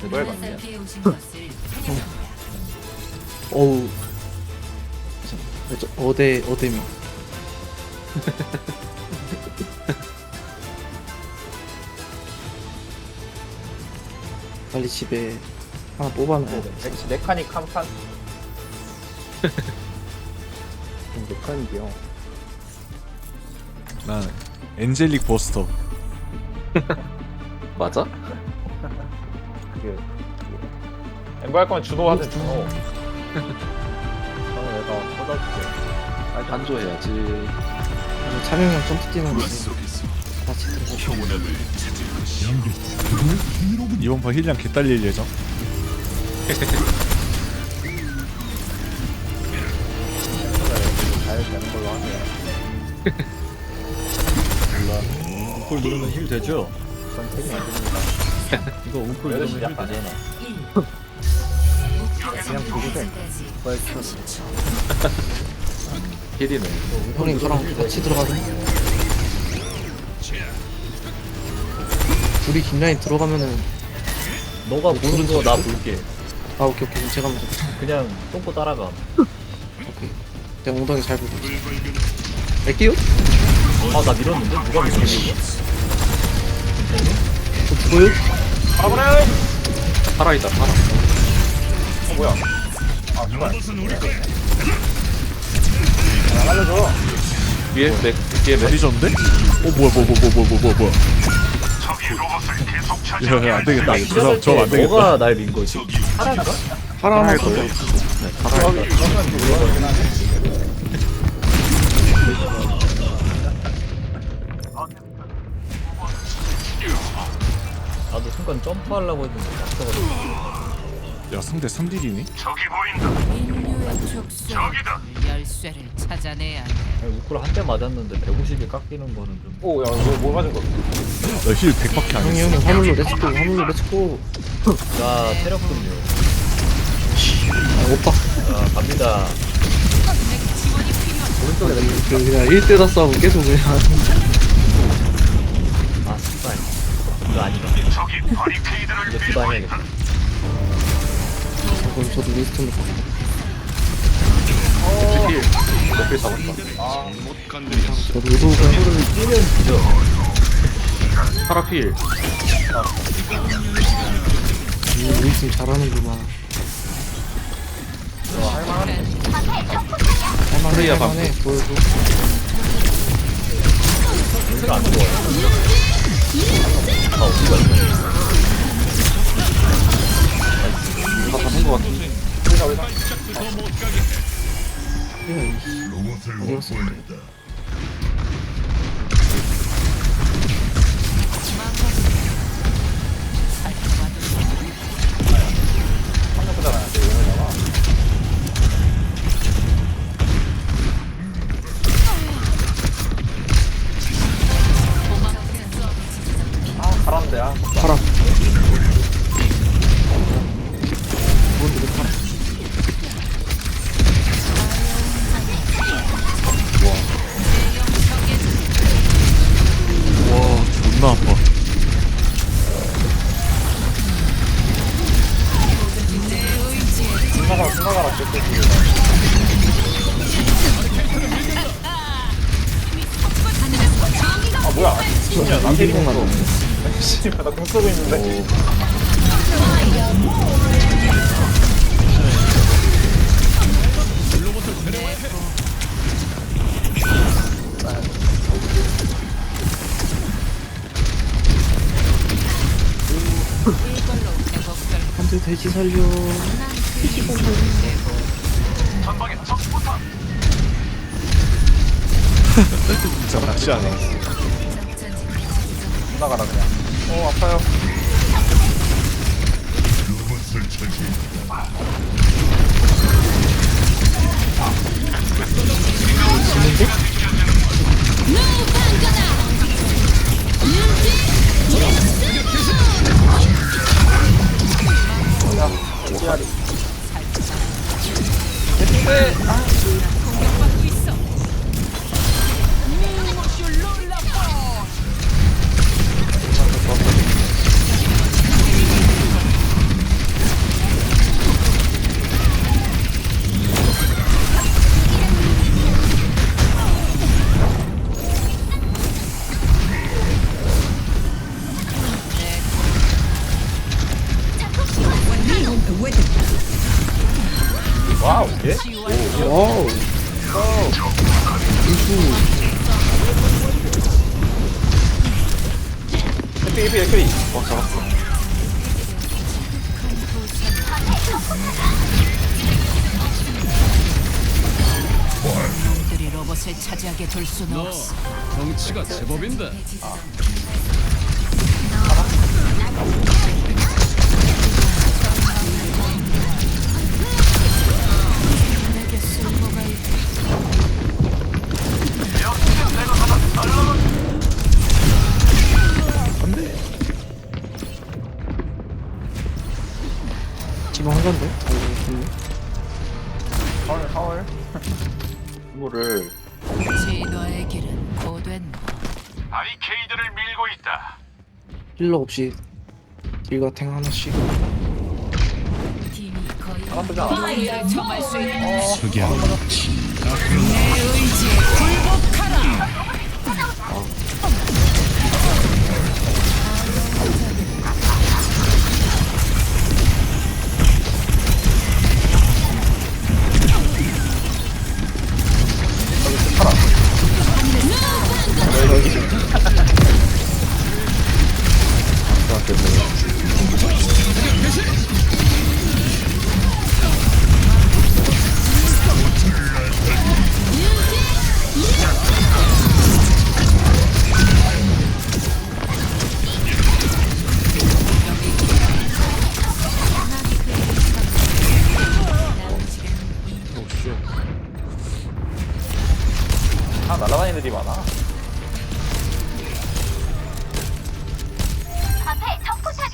그걸 봤네요. 어우 저, 어대 어대미 빨리 집에 하나 뽑아놔야 돼 네, 메카닉 한 판. 메카닉이요. 난 엔젤릭 버스터 맞아? 그게 엠버 할 거면 준호 하든 준호. 저는 내가 꽂아줄게. 아니 반조해야지 그리고 차명형 점프 뛰는 거지 같이 들어가 이번 판 힐량 개딸릴 예정 잘 되는 걸로 하세요. 웅콜 누르면 힐 되죠? 전 책임 안 됩니다. 이거 웅콜 여덟 누르면 시힐 약간 되잖아. 그냥 보고서 켰어. 힐이네 형님 저랑 같이 들어가자 둘이 김라인 들어가면은 너가 보는 거 나 볼게. 아 오케이 오케이 그럼 제가 먼저 그냥 똥꼬 따라가. 오케이 내가 엉덩이 잘 보고 갈게요? 아 나 밀었는데? 누가 밀었는데? 저 죽어요? 아브레! 살아있다 살아 어 뭐야? 아 누가? 아, 알려줘. 위에 맥 뒤에 맥 리전데? 어 뭐야 뭐야 뭐야 뭐야 뭐야 뭐야 야 야 안 되겠다 나저 사람 저거 안되겠다 너가 날 민 거지? 할더 거예요. 네, 파라 저 순간 점프하려고 했는데 깜짝이야. 야 상대 3딜이니? 인류의 족속 열쇠를 찾아내야 해. 웅콜 한대 맞았는데 150이 깎이는 거는 좀. 오, 야, 이거 뭐 맞은 거? 나힐 100밖에 안 형이 했어 형이 화물로 렛츠고 화물로 렛츠고 자 체력 좀요. 아 오빠 자 갑니다. 오른쪽에 그 그냥 1대다 싸움 계속 그냥 이거 아니다. 이거 디바 해야겠다. 그럼 저도 윈스턴으로 갈게요 몇필 잡았다 저도 의도가 웅콜을 뛰면 뒤져. 파라 필 이 윈스턴 잘하는구만 할만해 할만해 보여줘 어디 갔어 승가가, 승가가라, 쟤 아, 뭐야. 미친년, 안 때리고 인공만 있어. 씨발, 나공 쓰고 있는데. 안돼 돼지 살려 진짜 낚시하네. 나가라 그냥. 어 아파요. 죽는데? 와우 예? 와우 이수 해피 해피 해피 어 잡았어 너 덩치가 제법인데 아. 바리케이드를 밀고 있다. 힐러 없이 딜과 탱 하나씩. 나쁘지 않아 정할 수 있는 안내 의지에 굴복하 날아다니는 애들이 많아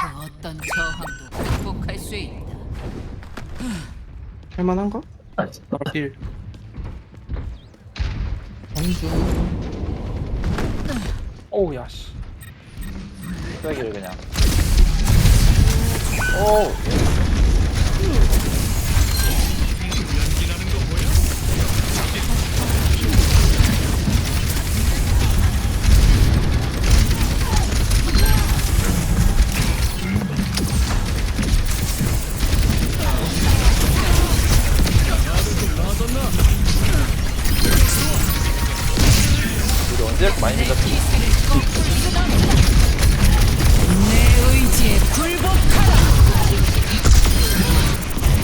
그 어떤 저항도 극복할 수 있다. 할만한가? 나필. 한주. 오우 야씨 쓰레기를 그냥 오우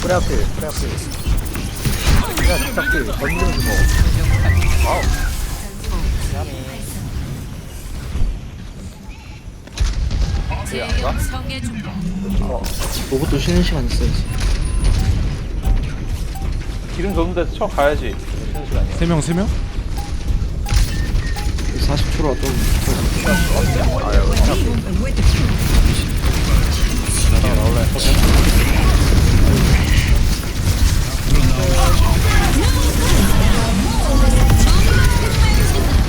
프레 앞에 프레 앞에 그냥 진짜 그 던지는 거 와우 제영 성의 중복. 로봇도 쉬는 시간 있어야지. 기름 줬는 데서 쳐 가야지 쉬는 시간이야 3명 3명? 40초라 좀.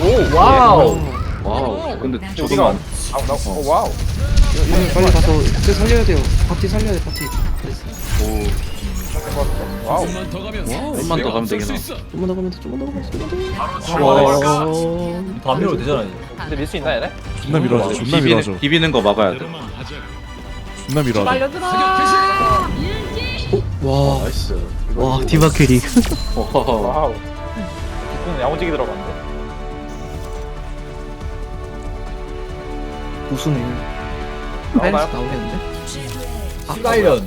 오 와우 와우. 근데 어디가 아, 나, 어, 와우 빨리 가서 쟤 살려야 돼요. 파티 살려야 돼 파티. 와우 좀만 더 가면 좀만 더 가면 되겠나? 좀만 더 가면 돼. 좀만 더 가면 돼. 좀만 더 가면 돼. 다 밀어도 되잖아. 근데 밀 수 있나 얘네? 존나 밀어줘 존나 밀어줘 비비는, 비비는 거 막아야 돼. 존나 밀어줘 와. 나이스 와 디바 캐리. 와우 뒷부분 야무지게 들어갔는데 우수네. 나오나요? 나오겠는데? 시발년.